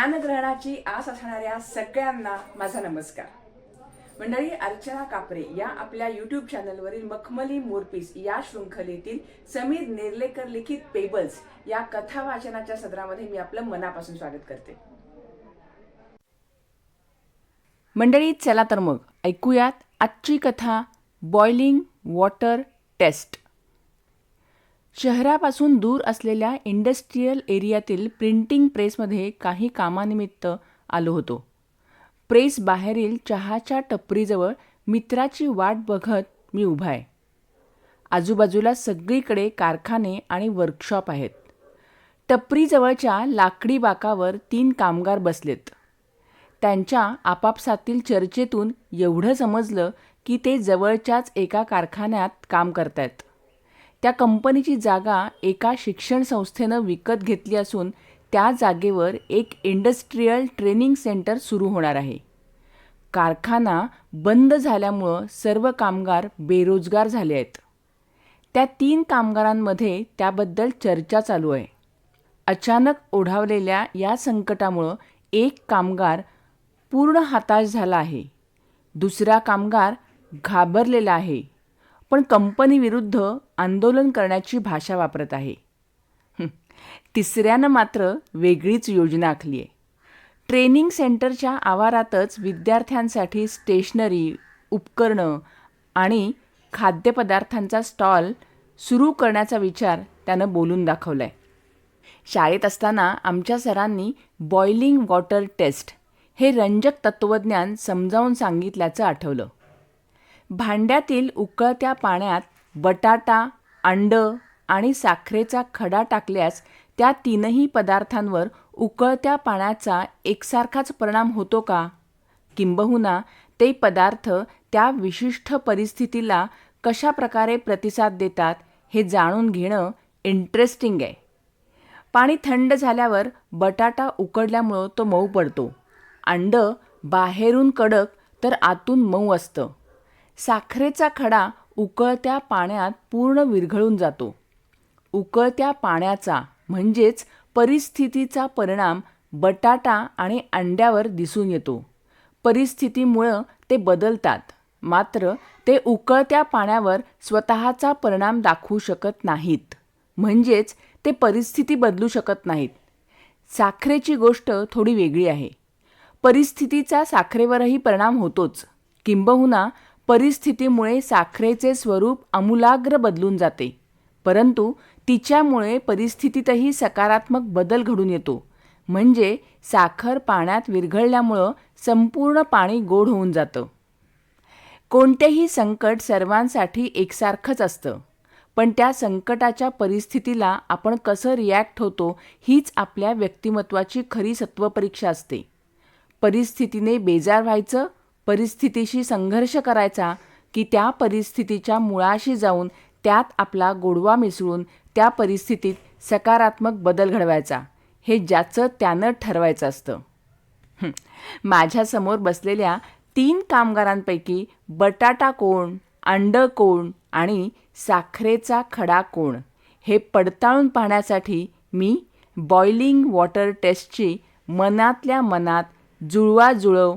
ज्ञानग्रहणाची आस असणाऱ्या सगळ्यांना माझा नमस्कार. मंडळी अर्चना कापरे या आपल्या युट्यूब चॅनलवरील मखमली मोरपीस या शृंखलेतील समीर नेर्लेकर लिखित पेबल्स या कथा वाचनाच्या सदरामध्ये मी आपलं मनापासून स्वागत करते. मंडळी चला तर मग ऐकूयात आजची कथा बॉइलिंग वॉटर टेस्ट शहरापासून दूर असलेल्या इंडस्ट्रीयल एरियातील प्रिंटिंग प्रेसमध्ये काही कामानिमित्त आलो होतो. प्रेस बाहेरील चहाच्या टपरीजवळ मित्राची वाट बघत मी उभा आहे. आजूबाजूला सगळीकडे कारखाने आणि वर्कशॉप आहेत. टपरीजवळच्या लाकडी बाकावर तीन कामगार बसलेत. त्यांच्या आपापसातील चर्चेतून एवढं समजलं की ते जवळच्याच एका कारखान्यात काम करतायत. त्या कंपनीची जागा एका शिक्षण संस्थेनं विकत घेतली असून त्या जागेवर एक इंडस्ट्रीयल ट्रेनिंग सेंटर सुरू होणार आहे. कारखाना बंद झाल्यामुळं सर्व कामगार बेरोजगार झाले आहेत. त्या तीन कामगारांमध्ये त्याबद्दल चर्चा चालू आहे. अचानक ओढावलेल्या या संकटामुळं एक कामगार पूर्ण हताश झाला आहे. दुसरा कामगार घाबरलेला आहे. पण कंपनीविरुद्ध आंदोलन करण्याची भाषा वापरत आहे. तिसऱ्यानं मात्र वेगळीच योजना आखली आहे. ट्रेनिंग सेंटरच्या आवारातच विद्यार्थ्यांसाठी स्टेशनरी उपकरणं आणि खाद्यपदार्थांचा स्टॉल सुरू करण्याचा विचार त्यानं बोलून दाखवला आहे शाळेत असताना आमच्या सरांनी बॉइलिंग वॉटर टेस्ट हे रंजक तत्त्वज्ञान समजावून सांगितल्याचं आठवलं. भांड्यातील उकळत्या पाण्यात बटाटा अंडं आणि साखरेचा खडा टाकल्यास त्या तीनही पदार्थांवर उकळत्या पाण्याचा एकसारखाच परिणाम होतो का? किंबहुना ते पदार्थ त्या विशिष्ट परिस्थितीला कशा प्रकारे प्रतिसाद देतात हे जाणून घेणं इंटरेस्टिंग आहे. पाणी थंड झाल्यावर बटाटा उकडल्यामुळं तो मऊ पडतो. अंडं बाहेरून कडक तर आतून मऊ असतं. साखरेचा खडा उकळत्या पाण्यात पूर्ण विरघळून जातो. उकळत्या पाण्याचा म्हणजेच परिस्थितीचा परिणाम बटाटा आणि अंड्यावर दिसून येतो. परिस्थितीमुळं ते बदलतात मात्र ते उकळत्या पाण्यावर स्वतःचा परिणाम दाखवू शकत नाहीत. म्हणजेच ते परिस्थिती बदलू शकत नाहीत. साखरेची गोष्ट थोडी वेगळी आहे. परिस्थितीचा साखरेवरही परिणाम होतोच. किंबहुना परिस्थितीमुळे साखरेचे स्वरूप आमूलाग्र बदलून जाते. परंतु तिच्यामुळे परिस्थितीतही सकारात्मक बदल घडून येतो. म्हणजे साखर पाण्यात विरघळल्यामुळं संपूर्ण पाणी गोड होऊन जातं. कोणतेही संकट सर्वांसाठी एकसारखंच असतं. पण त्या संकटाच्या परिस्थितीला आपण कसं रिॲक्ट होतो हीच आपल्या व्यक्तिमत्वाची खरी सत्वपरीक्षा असते. परिस्थितीने बेजार व्हायचं परिस्थितीशी संघर्ष करायचा की त्या परिस्थितीच्या मुळाशी जाऊन त्यात आपला गोडवा मिसळून त्या परिस्थितीत सकारात्मक बदल घडवायचा. हे ज्याचं त्यानं ठरवायचं असतं. माझ्यासमोर बसलेल्या तीन कामगारांपैकी बटाटा कोण अंड कोण आणि साखरेचा खडा कोण हे पडताळून पाहण्यासाठी मी बॉइलिंग वॉटर टेस्टची मनातल्या मनात जुळवाजुळव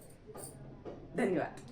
धन्यवाद.